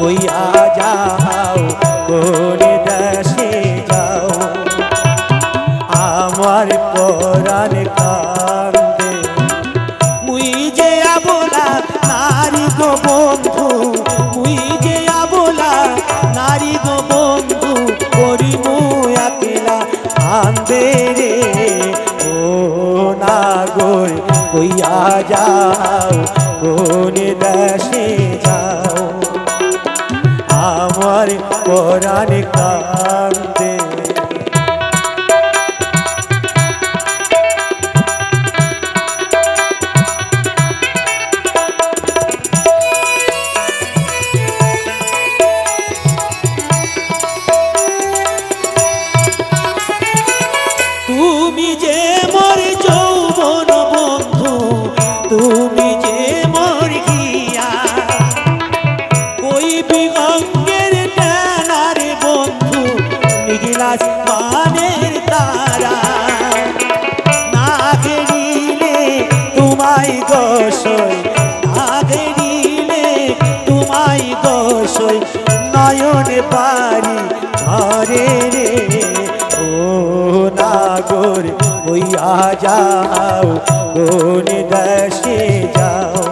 হইয়া যাও, করে দেশে যাও। আমার পরাণ কান্দে। মুই যে আবলা নারী গো বন্ধু, মুই যে আবলা নারী গো বন্ধু, করি মুয়াকেলা কান্দে রে। ও নাগর, হইয়া যাও কোন দেশে যাও। আমার পরাণ কান্দে তুমি যে মোর পানের তারা। না গেরিলে তোমায় গোসই না গেরিলে তোমায় গোসই পারি ঝরে রে। ও নাগর ওইয়া যাও, কোন দেশে যাও।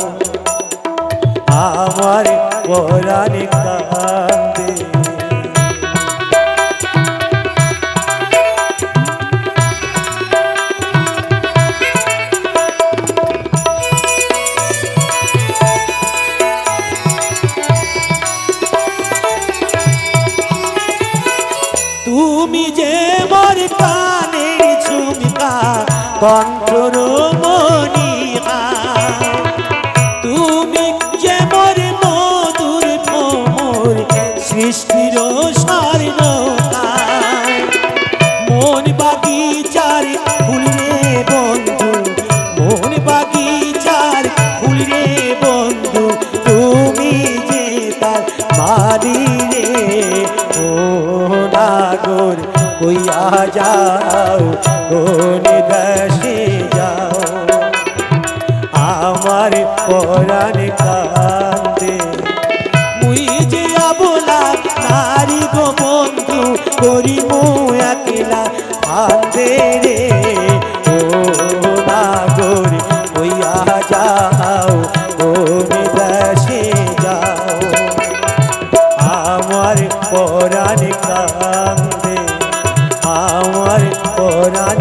আমার পরাণ মোর কানের ঝুমকা কণ্ঠর মনিহা তুমি যে মোর মধুর মোর সৃষ্টির স্বর্ণকা মন বাগিচার ফুল রে বন্ধু, মন বাগিচার ফুল রে বন্ধু, তুমি যে মারি রে, ও নাগর। কইয়া যাও কোন দেশে যাও। আমার পরাণ কান্দে মুই যে আবলা নারী গো বন্ধু করি মু একলা কান্দে রে। হইয়া যাও পরাণ আমার পরাণ